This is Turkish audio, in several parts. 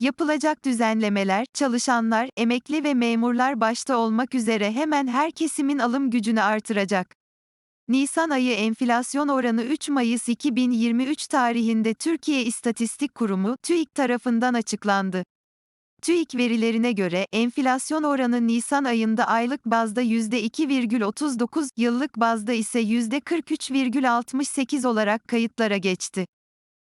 Yapılacak düzenlemeler, çalışanlar, emekli ve memurlar başta olmak üzere hemen her kesimin alım gücünü artıracak. Nisan ayı enflasyon oranı 3 Mayıs 2023 tarihinde Türkiye İstatistik Kurumu TÜİK tarafından açıklandı. TÜİK verilerine göre enflasyon oranı Nisan ayında aylık bazda %2,39, yıllık bazda ise %43,68 olarak kayıtlara geçti.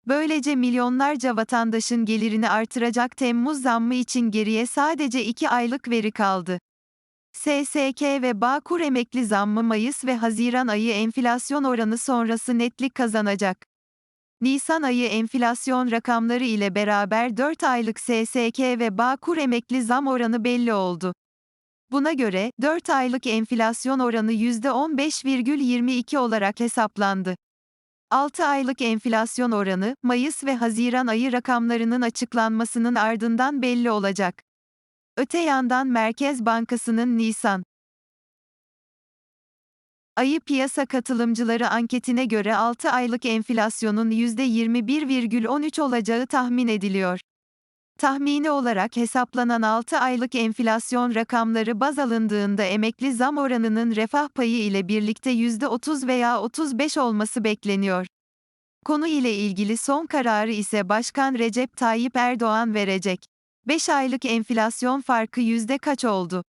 Böylece milyonlarca vatandaşın gelirini artıracak Temmuz zammı için geriye sadece 2 aylık veri kaldı. SSK ve Bağkur emekli zammı Mayıs ve Haziran ayı enflasyon oranı sonrası netlik kazanacak. Nisan ayı enflasyon rakamları ile beraber 4 aylık SSK ve Bağkur emekli zam oranı belli oldu. Buna göre, 4 aylık enflasyon oranı %15,22 olarak hesaplandı. 6 aylık enflasyon oranı, Mayıs ve Haziran ayı rakamlarının açıklanmasının ardından belli olacak. Öte yandan Merkez Bankası'nın Nisan ayı piyasa katılımcıları anketine göre 6 aylık enflasyonun %21,13 olacağı tahmin ediliyor. Tahmini olarak hesaplanan 6 aylık enflasyon rakamları baz alındığında emekli zam oranının refah payı ile birlikte %30 veya 35 olması bekleniyor. Konu ile ilgili son kararı ise Başkan Recep Tayyip Erdoğan verecek. 5 aylık enflasyon farkı yüzde kaç oldu?